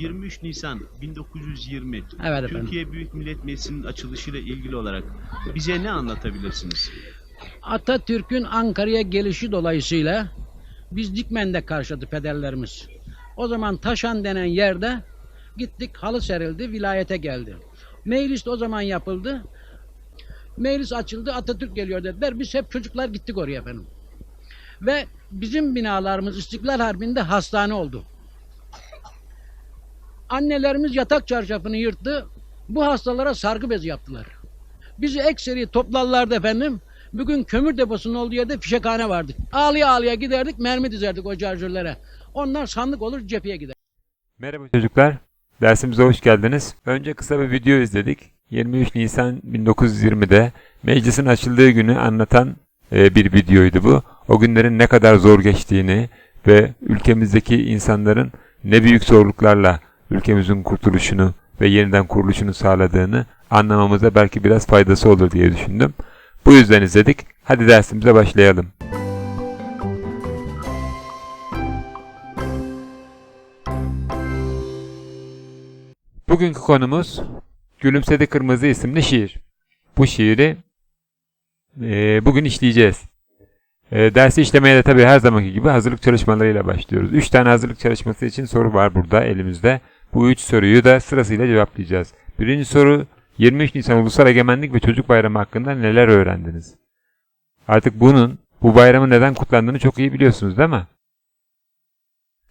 23 Nisan 1920 Evet efendim. Türkiye Büyük Millet Meclisi'nin açılışıyla ilgili olarak bize ne anlatabilirsiniz? Atatürk'ün Ankara'ya gelişi dolayısıyla biz Dikmen'de karşıladı pederlerimiz. O zaman Taşan denen yerde gittik halı serildi vilayete geldi. Meclis de o zaman yapıldı. Meclis açıldı Atatürk geliyor dediler. Biz hep çocuklar gittik oraya efendim. Ve bizim binalarımız İstiklal Harbi'nde hastane oldu. Annelerimiz yatak çarşafını yırttı. Bu hastalara sargı bezi yaptılar. Bizi ekseri toplarlardı efendim. Bugün kömür deposunun olduğu yerde fişekhane vardı. Ağlıya ağlıya giderdik, mermi dizerdik o şarjörlere. Onlar sandık olur cepheye gider. Merhaba çocuklar. Dersimize hoş geldiniz. Önce kısa bir video izledik. 23 Nisan 1920'de meclisin açıldığı günü anlatan e, bir videoydu bu. O günlerin ne kadar zor geçtiğini ve ülkemizdeki insanların ne büyük zorluklarla ülkemizin kurtuluşunu ve yeniden kuruluşunu sağladığını anlamamıza belki biraz faydası olur diye düşündüm. Bu yüzden izledik. Hadi dersimize başlayalım. Bugünkü konumuz Gülümsedi Kırmızı isimli şiir. Bu şiiri eee, bugün işleyeceğiz. Eee, dersi işlemeye de tabii her zamanki gibi hazırlık çalışmalarıyla başlıyoruz. 3 tane hazırlık çalışması için soru var burada elimizde. Bu 3 soruyu da sırasıyla cevaplayacağız. Birinci soru 23 Nisan Ulusal Egemenlik ve Çocuk Bayramı hakkında neler öğrendiniz? Artık bunun, bu bayramın neden kutlandığını çok iyi biliyorsunuz değil mi?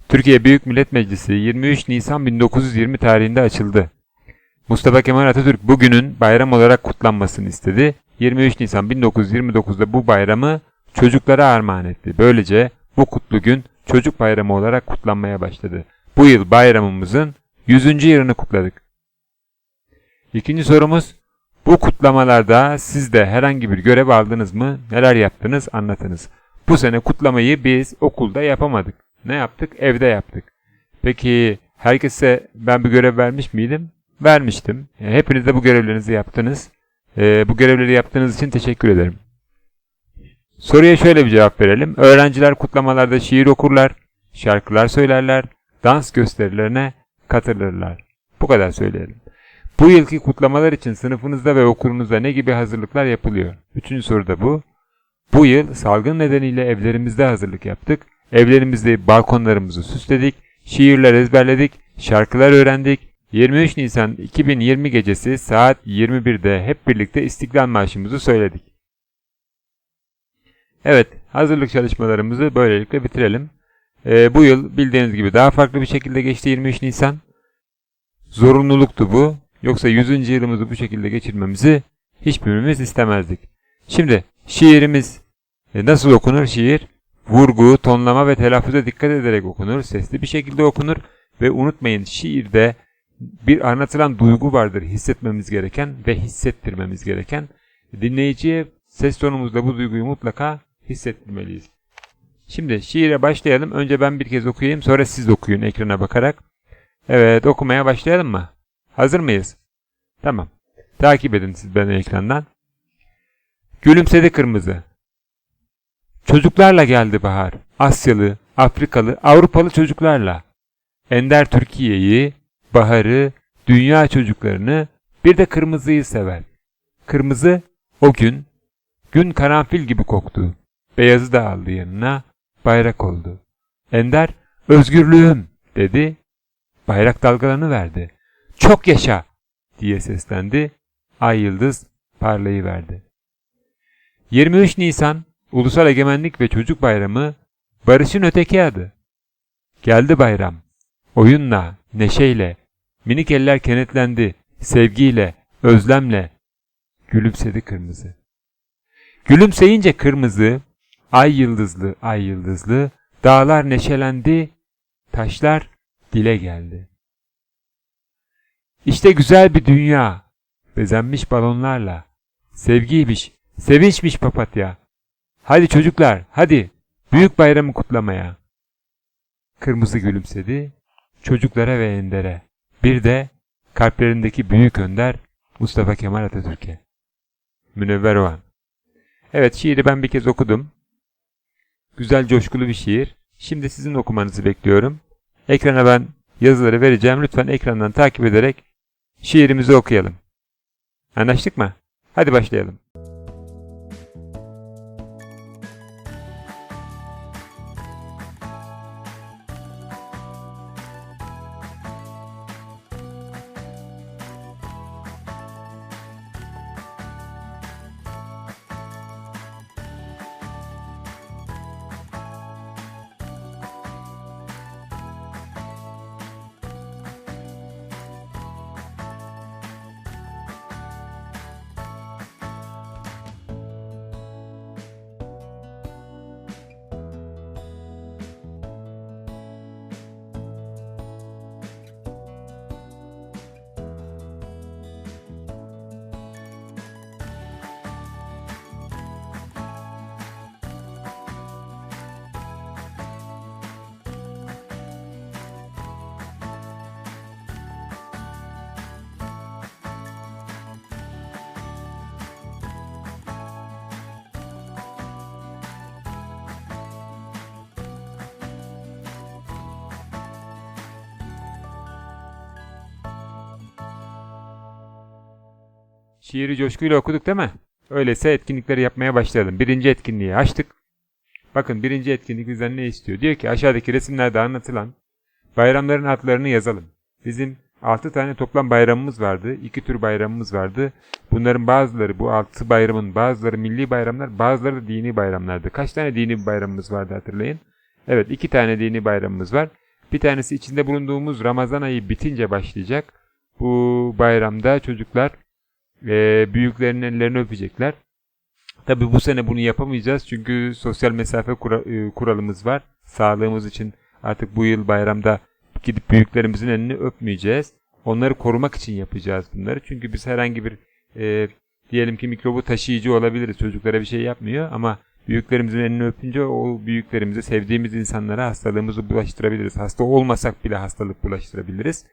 Türkiye Büyük Millet Meclisi 23 Nisan 1920 tarihinde açıldı. Mustafa Kemal Atatürk bugünün bayram olarak kutlanmasını istedi. 23 Nisan 1929'da bu bayramı çocuklara armağan etti. Böylece bu kutlu gün çocuk bayramı olarak kutlanmaya başladı. Bu yıl bayramımızın 100. yılını kutladık. İkinci sorumuz, bu kutlamalarda siz de herhangi bir görev aldınız mı? Neler yaptınız? Anlatınız. Bu sene kutlamayı biz okulda yapamadık. Ne yaptık? Evde yaptık. Peki herkese ben bir görev vermiş miydim? Vermiştim. E, Hepiniz de bu görevlerinizi yaptınız. E, bu görevleri yaptığınız için teşekkür ederim. Soruya şöyle bir cevap verelim. Öğrenciler kutlamalarda şiir okurlar, şarkılar söylerler, dans gösterilerine katılırlar. Bu kadar söyleyelim. Bu yılki kutlamalar için sınıfınızda ve okulunuzda ne gibi hazırlıklar yapılıyor? Üçüncü soru da bu. Bu yıl salgın nedeniyle evlerimizde hazırlık yaptık. Evlerimizde balkonlarımızı süsledik, şiirler ezberledik, şarkılar öğrendik. 23 Nisan 2020 gecesi saat 21'de hep birlikte İstiklal Marşımızı söyledik. Evet, hazırlık çalışmalarımızı böylelikle bitirelim. Ee, bu yıl bildiğiniz gibi daha farklı bir şekilde geçti 23 Nisan. Zorunluluktu bu. Yoksa 100. yılımızı bu şekilde geçirmemizi hiçbirimiz istemezdik. Şimdi şiirimiz e, nasıl okunur şiir? Vurgu, tonlama ve telaffuza dikkat ederek okunur. Sesli bir şekilde okunur. Ve unutmayın şiirde bir anlatılan duygu vardır hissetmemiz gereken ve hissettirmemiz gereken. Dinleyiciye ses tonumuzda bu duyguyu mutlaka hissettirmeliyiz. Şimdi şiire başlayalım. Önce ben bir kez okuyayım sonra siz okuyun ekrana bakarak. Evet okumaya başlayalım mı? Hazır mıyız? Tamam. Takip edin siz beni ekrandan. Gülümsedi kırmızı. Çocuklarla geldi bahar. Asyalı, Afrikalı, Avrupalı çocuklarla. Ender Türkiye'yi, baharı, dünya çocuklarını, bir de kırmızıyı sever. Kırmızı o gün, gün karanfil gibi koktu. Beyazı da aldı yanına, bayrak oldu. Ender, özgürlüğüm dedi, bayrak dalgalarını verdi. Çok yaşa diye seslendi, ay yıldız parlayıverdi. 23 Nisan Ulusal Egemenlik ve Çocuk Bayramı barışın öteki adı. Geldi bayram. Oyunla, neşeyle, minik eller kenetlendi, sevgiyle, özlemle. Gülümsedi kırmızı. Gülümseyince kırmızı, ay yıldızlı, ay yıldızlı, dağlar neşelendi, taşlar dile geldi. İşte güzel bir dünya, bezenmiş balonlarla, sevgiymiş, sevinçmiş papatya. Hadi çocuklar, hadi, büyük bayramı kutlamaya. Kırmızı gülümsedi, çocuklara ve Ender'e. Bir de kalplerindeki büyük önder Mustafa Kemal Atatürk'e. Münevver Oğan. Evet şiiri ben bir kez okudum. Güzel coşkulu bir şiir. Şimdi sizin okumanızı bekliyorum. Ekrana ben yazıları vereceğim. Lütfen ekrandan takip ederek şiirimizi okuyalım. Anlaştık mı? Hadi başlayalım. Şiiri coşkuyla okuduk değil mi? Öyleyse etkinlikleri yapmaya başlayalım. Birinci etkinliği açtık. Bakın birinci etkinlik bizden ne istiyor? Diyor ki aşağıdaki resimlerde anlatılan bayramların adlarını yazalım. Bizim 6 tane toplam bayramımız vardı. 2 tür bayramımız vardı. Bunların bazıları bu 6 bayramın bazıları milli bayramlar bazıları da dini bayramlardı. Kaç tane dini bayramımız vardı hatırlayın. Evet 2 tane dini bayramımız var. Bir tanesi içinde bulunduğumuz Ramazan ayı bitince başlayacak. Bu bayramda çocuklar e, büyüklerin ellerini öpecekler. Tabi bu sene bunu yapamayacağız çünkü sosyal mesafe kura- e, kuralımız var. Sağlığımız için artık bu yıl bayramda gidip büyüklerimizin elini öpmeyeceğiz. Onları korumak için yapacağız bunları. Çünkü biz herhangi bir e, diyelim ki mikrobu taşıyıcı olabiliriz. Çocuklara bir şey yapmıyor ama büyüklerimizin elini öpünce o büyüklerimize sevdiğimiz insanlara hastalığımızı bulaştırabiliriz. Hasta olmasak bile hastalık bulaştırabiliriz.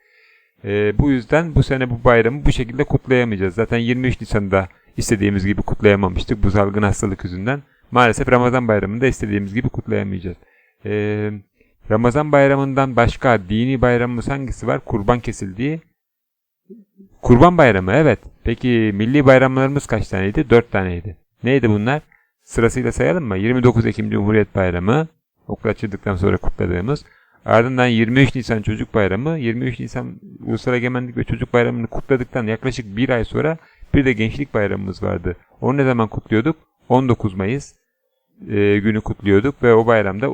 Ee, bu yüzden bu sene bu bayramı bu şekilde kutlayamayacağız. Zaten 23 Nisan'da istediğimiz gibi kutlayamamıştık bu salgın hastalık yüzünden. Maalesef Ramazan bayramını da istediğimiz gibi kutlayamayacağız. Ee, Ramazan bayramından başka dini bayramımız hangisi var? Kurban kesildiği. Kurban bayramı evet. Peki milli bayramlarımız kaç taneydi? 4 taneydi. Neydi bunlar? Sırasıyla sayalım mı? 29 Ekim Cumhuriyet Bayramı. Okul açıldıktan sonra kutladığımız. Ardından 23 Nisan Çocuk Bayramı, 23 Nisan Ulusal Egemenlik ve Çocuk Bayramı'nı kutladıktan yaklaşık bir ay sonra bir de Gençlik Bayramımız vardı. Onu ne zaman kutluyorduk? 19 Mayıs e, günü kutluyorduk ve o bayramda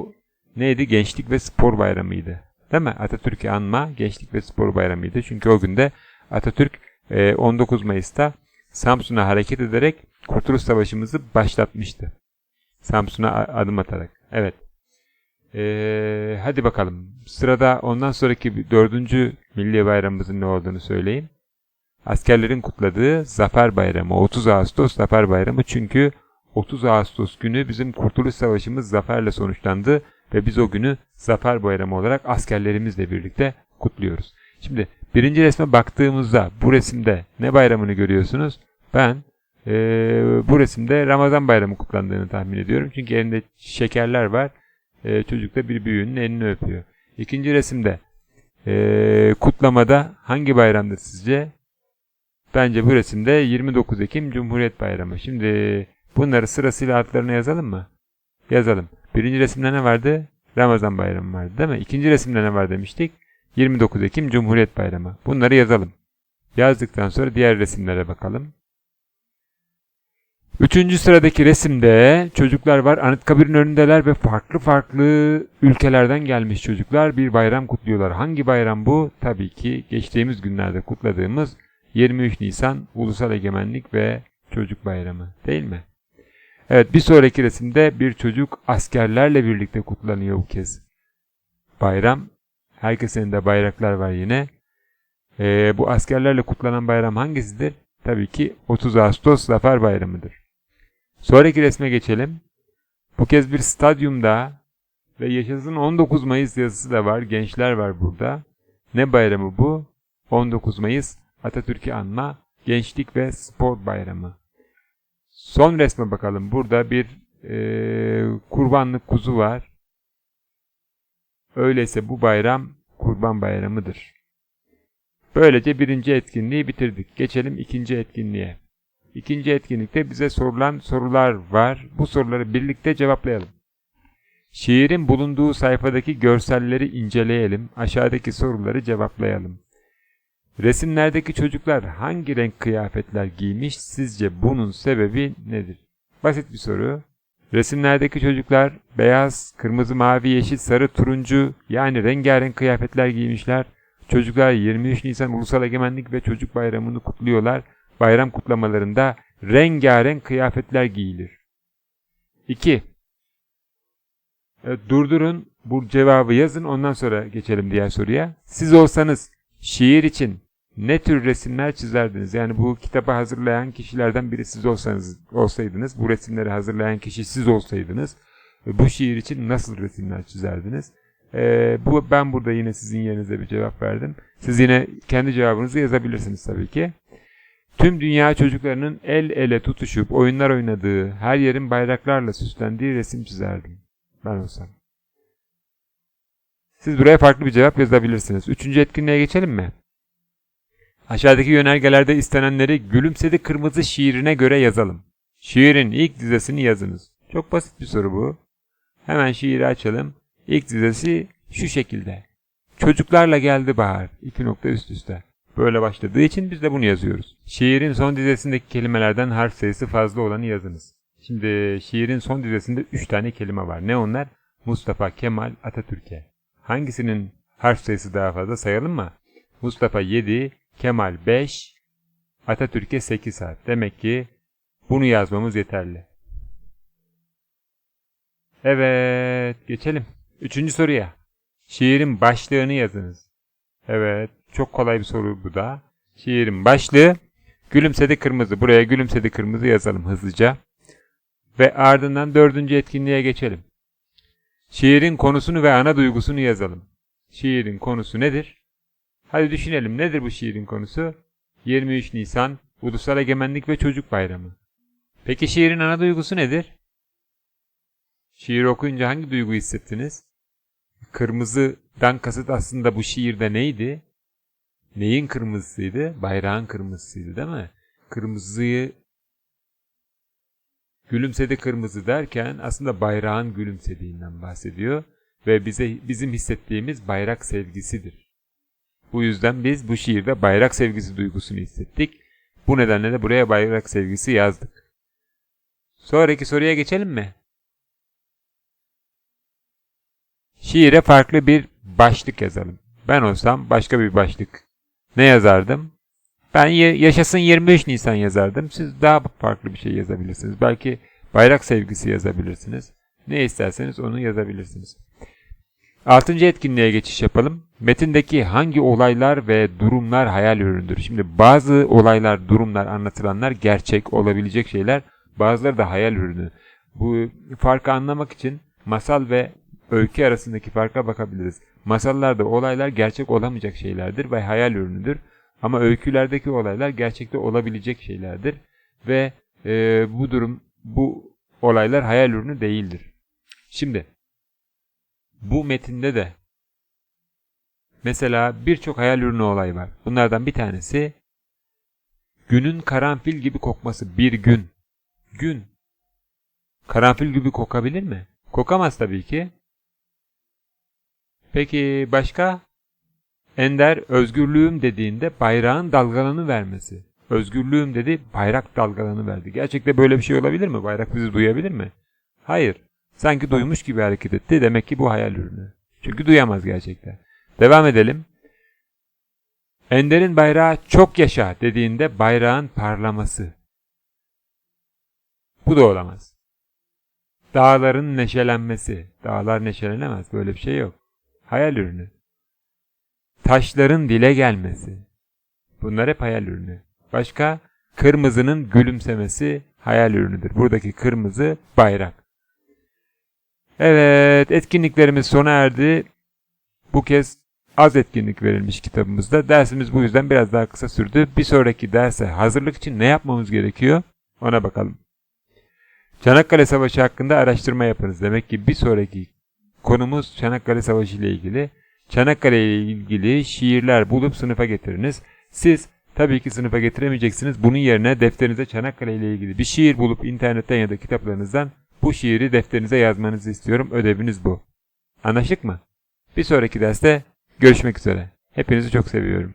neydi? Gençlik ve Spor Bayramı'ydı. Değil mi? Atatürk'ü anma Gençlik ve Spor Bayramı'ydı. Çünkü o günde Atatürk e, 19 Mayıs'ta Samsun'a hareket ederek Kurtuluş Savaşımızı başlatmıştı. Samsun'a adım atarak. Evet. Ee, hadi bakalım. Sırada ondan sonraki dördüncü milli bayramımızın ne olduğunu söyleyin. Askerlerin kutladığı Zafer Bayramı. 30 Ağustos Zafer Bayramı. Çünkü 30 Ağustos günü bizim Kurtuluş Savaşımız zaferle sonuçlandı ve biz o günü Zafer Bayramı olarak askerlerimizle birlikte kutluyoruz. Şimdi birinci resme baktığımızda bu resimde ne bayramını görüyorsunuz? Ben eee, bu resimde Ramazan Bayramı kutlandığını tahmin ediyorum. Çünkü elinde şekerler var. Eee, çocuk da bir büyüğünün elini öpüyor. İkinci resimde eee, kutlamada hangi bayramdır sizce? Bence bu resimde 29 Ekim Cumhuriyet Bayramı. Şimdi bunları sırasıyla adlarını yazalım mı? Yazalım. Birinci resimde ne vardı? Ramazan Bayramı vardı değil mi? İkinci resimde ne var demiştik? 29 Ekim Cumhuriyet Bayramı. Bunları yazalım. Yazdıktan sonra diğer resimlere bakalım. Üçüncü sıradaki resimde çocuklar var. Anıtkabir'in önündeler ve farklı farklı ülkelerden gelmiş çocuklar bir bayram kutluyorlar. Hangi bayram bu? Tabii ki geçtiğimiz günlerde kutladığımız 23 Nisan Ulusal Egemenlik ve Çocuk Bayramı değil mi? Evet bir sonraki resimde bir çocuk askerlerle birlikte kutlanıyor bu kez. Bayram. Herkesin de bayraklar var yine. Ee, bu askerlerle kutlanan bayram hangisidir? Tabii ki 30 Ağustos Zafer Bayramı'dır. Sonraki resme geçelim. Bu kez bir stadyumda ve yaşasın 19 Mayıs yazısı da var. Gençler var burada. Ne bayramı bu? 19 Mayıs Atatürk'ü anma Gençlik ve Spor Bayramı. Son resme bakalım. Burada bir eee, kurbanlık kuzu var. Öyleyse bu bayram Kurban Bayramı'dır. Böylece birinci etkinliği bitirdik. Geçelim ikinci etkinliğe. İkinci etkinlikte bize sorulan sorular var. Bu soruları birlikte cevaplayalım. Şiirin bulunduğu sayfadaki görselleri inceleyelim. Aşağıdaki soruları cevaplayalım. Resimlerdeki çocuklar hangi renk kıyafetler giymiş? Sizce bunun sebebi nedir? Basit bir soru. Resimlerdeki çocuklar beyaz, kırmızı, mavi, yeşil, sarı, turuncu yani rengarenk kıyafetler giymişler. Çocuklar 23 Nisan Ulusal Egemenlik ve Çocuk Bayramı'nı kutluyorlar. Bayram kutlamalarında rengarenk kıyafetler giyilir. 2. Evet, durdurun bu cevabı yazın ondan sonra geçelim diğer soruya. Siz olsanız şiir için ne tür resimler çizerdiniz? Yani bu kitabı hazırlayan kişilerden biri siz olsanız olsaydınız, bu resimleri hazırlayan kişi siz olsaydınız, e, bu şiir için nasıl resimler çizerdiniz? Ee, bu ben burada yine sizin yerinize bir cevap verdim. Siz yine kendi cevabınızı yazabilirsiniz tabii ki. Tüm dünya çocuklarının el ele tutuşup oyunlar oynadığı, her yerin bayraklarla süslendiği resim çizerdim. Ben olsam. Siz buraya farklı bir cevap yazabilirsiniz. Üçüncü etkinliğe geçelim mi? Aşağıdaki yönergelerde istenenleri Gülümsedi Kırmızı şiirine göre yazalım. Şiirin ilk dizesini yazınız. Çok basit bir soru bu. Hemen şiiri açalım. İlk dizesi şu şekilde. Çocuklarla geldi bahar. İki nokta üst üste. Böyle başladığı için biz de bunu yazıyoruz. Şiirin son dizesindeki kelimelerden harf sayısı fazla olanı yazınız. Şimdi şiirin son dizesinde 3 tane kelime var. Ne onlar? Mustafa, Kemal, Atatürk'e. Hangisinin harf sayısı daha fazla sayalım mı? Mustafa 7, Kemal 5, Atatürk'e 8 harf. Demek ki bunu yazmamız yeterli. Evet, geçelim. Üçüncü soruya. Şiirin başlığını yazınız. Evet, çok kolay bir soru bu da. Şiirin başlığı Gülümsedi Kırmızı. Buraya Gülümsedi Kırmızı yazalım hızlıca. Ve ardından dördüncü etkinliğe geçelim. Şiirin konusunu ve ana duygusunu yazalım. Şiirin konusu nedir? Hadi düşünelim nedir bu şiirin konusu? 23 Nisan Ulusal Egemenlik ve Çocuk Bayramı. Peki şiirin ana duygusu nedir? Şiir okuyunca hangi duygu hissettiniz? Kırmızıdan kasıt aslında bu şiirde neydi? Neyin kırmızısıydı? Bayrağın kırmızısıydı değil mi? Kırmızıyı gülümsedi kırmızı derken aslında bayrağın gülümsediğinden bahsediyor ve bize bizim hissettiğimiz bayrak sevgisidir. Bu yüzden biz bu şiirde bayrak sevgisi duygusunu hissettik. Bu nedenle de buraya bayrak sevgisi yazdık. Sonraki soruya geçelim mi? Şiire farklı bir başlık yazalım. Ben olsam başka bir başlık ne yazardım? Ben yaşasın 23 Nisan yazardım. Siz daha farklı bir şey yazabilirsiniz. Belki bayrak sevgisi yazabilirsiniz. Ne isterseniz onu yazabilirsiniz. Altıncı etkinliğe geçiş yapalım. Metindeki hangi olaylar ve durumlar hayal ürünüdür? Şimdi bazı olaylar, durumlar, anlatılanlar gerçek olabilecek şeyler, bazıları da hayal ürünü. Bu farkı anlamak için masal ve öykü arasındaki farka bakabiliriz. Masallarda olaylar gerçek olamayacak şeylerdir ve hayal ürünüdür. Ama öykülerdeki olaylar gerçekte olabilecek şeylerdir ve e, bu durum, bu olaylar hayal ürünü değildir. Şimdi bu metinde de mesela birçok hayal ürünü olay var. Bunlardan bir tanesi günün karanfil gibi kokması. Bir gün. Gün. Karanfil gibi kokabilir mi? Kokamaz tabii ki. Peki başka? Ender özgürlüğüm dediğinde bayrağın dalgalanı vermesi. Özgürlüğüm dedi, bayrak dalgalanı verdi. Gerçekte böyle bir şey olabilir mi? Bayrak bizi duyabilir mi? Hayır. Sanki duymuş gibi hareket etti. Demek ki bu hayal ürünü. Çünkü duyamaz gerçekten. Devam edelim. Ender'in bayrağı çok yaşa dediğinde bayrağın parlaması. Bu da olamaz. Dağların neşelenmesi. Dağlar neşelenemez. Böyle bir şey yok. Hayal ürünü. Taşların dile gelmesi. Bunlar hep hayal ürünü. Başka? Kırmızının gülümsemesi hayal ürünüdür. Buradaki kırmızı bayrak. Evet, etkinliklerimiz sona erdi. Bu kez az etkinlik verilmiş kitabımızda. Dersimiz bu yüzden biraz daha kısa sürdü. Bir sonraki derse hazırlık için ne yapmamız gerekiyor? Ona bakalım. Çanakkale Savaşı hakkında araştırma yapınız. Demek ki bir sonraki konumuz Çanakkale Savaşı ile ilgili. Çanakkale ile ilgili şiirler bulup sınıfa getiriniz. Siz tabii ki sınıfa getiremeyeceksiniz. Bunun yerine defterinize Çanakkale ile ilgili bir şiir bulup internetten ya da kitaplarınızdan bu şiiri defterinize yazmanızı istiyorum. Ödeviniz bu. Anlaştık mı? Bir sonraki derste görüşmek üzere. Hepinizi çok seviyorum.